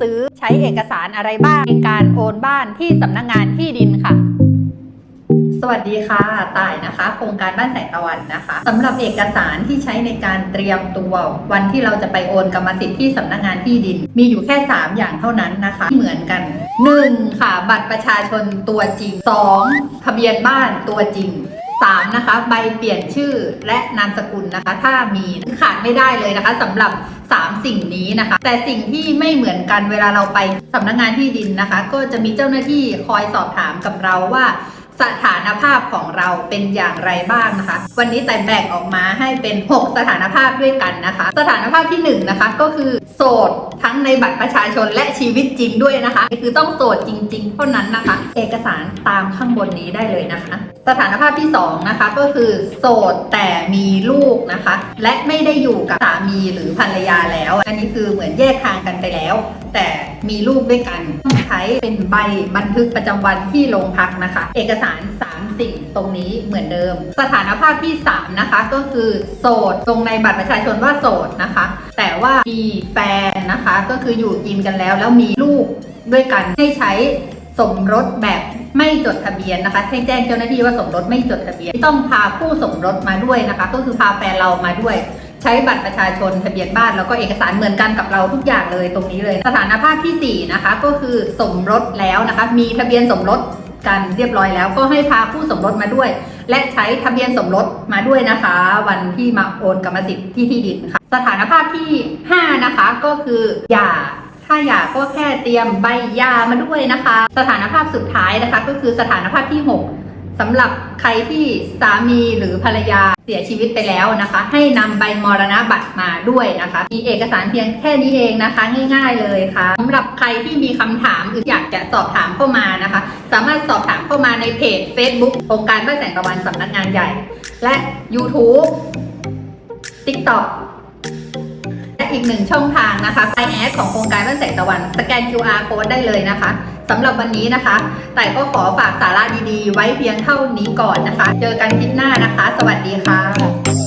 ซื้อใช้เอกสารอะไรบ้างในการโอนบ้านที่สำนักงานที่ดินค่ะสวัสดีค่ะ ตายนะคะ โครงการบ้านแสงตะวันนะคะสำหรับเอกสารที่ใช้ในการเตรียมตัววันที่เราจะไปโอนกรรมสิทธิ์ที่สำนักงานที่ดิน มีอยู่แค่ 3 อย่างเท่านั้นนะคะเหมือนกัน 1. ค่ะ บัตรประชาชนตัวจริง 2. ทะเบียนบ้านตัวจริง 3. นะคะใบเปลี่ยนชื่อและนามสกุลนะคะ ถ้ามีขาดไม่ได้เลยนะคะสำหรับ 3 สิ่งนี้นะคะ แต่สิ่งที่ไม่เหมือนกันเวลาเราไปสำนักงานที่ดินนะคะ ก็จะมีเจ้าหน้าที่คอยสอบถามกับเราว่า สถานภาพของเราเป็นอย่างไรบ้างนะคะ วันนี้แต่แบ่งออกมาให้เป็น 6 สถานภาพด้วยกันนะคะ สถานภาพที่1นะคะก็คือโสดทั้งในบัตรประชาชนและชีวิตจริงด้วยนะคะ คือต้องโสดจริง ๆ เท่านั้นนะคะ เอกสารตามข้างบนนี้ได้เลยนะคะ สถานภาพที่2นะคะก็คือโสดแต่มีลูกนะคะ และไม่ได้อยู่กับสามีหรือภรรยาแล้ว อันนี้คือเหมือนแยกทางกันไปแล้ว แต่มีลูกด้วยกันต้องใช้เป็นใบบันทึกประจำวันที่โรงพักนะคะ เอกสาร 3 สิ่งตรงนี้เหมือนเดิม สถานภาพที่ 3 นะคะ ก็คือโสดตรงในบัตรประชาชนว่าโสดนะคะ แต่ว่ามีแฟนนะคะ ก็คืออยู่กินกันแล้ว แล้วมีลูกด้วยกันให้ใช้สมรสแบบ ไม่จดทะเบียนนะคะให้แจ้งเจ้าหน้าที่ว่าสมรสไม่จดทะเบียน ต้องพาผู้สมรสมาด้วยนะคะ ก็คือพาแฟนเรามาด้วย ใช้บัตรประชาชนทะเบียนบ้านแล้วก็เอกสารเหมือนกันกับเราทุกอย่างเลยตรงนี้เลย สถานภาพทีสี่4 นะคะ ก็คือสมรสแล้วนะคะ มีทะเบียนสมรสกันเรียบร้อยแล้วก็ให้พาผู้สมรสมาด้วย และใช้ทะเบียนสมรสมาด้วยนะคะ วันที่มาโอนกรรมสิทธิ์ที่ที่ดินค่ะสถานภาพที่ 5 นะคะก็คือหย่า ถ้าหย่ากก็แค่เตรียมใบยามาด้วยนะคะ สถานภาพสุดท้ายนะคะ ก็คือสถานภาพที่ 6สำหรับใครที่สามีหรือภรรยาเสียชีวิตไปแล้วนะคะ ให้นำใบมรณะบัตรมาด้วยนะคะ มีเอกสารเพียงแค่นี้เองนะคะ ง่าย ๆเลยค่ะสำหรับใครที่มีคำถามหรืออยากจะสอบถามเข้ามานะคะ สามารถสอบถามเข้ามาในเพจ Facebook โครงการบ้านแสงตะวันสำนักงานใหญ่ และ YouTube TikTok และอี กหนึ่งช่องทางนะคะไอแอดของโครงการบ้านแสงตะวัน สแกน QR code ได้เลยนะคะสำหรับวันนี้นะคะ แต่ก็ขอฝากสาระดีๆ ไว้เพียงเท่านี้ก่อนนะคะ เจอกันคลิปหน้านะคะ สวัสดีค่ะ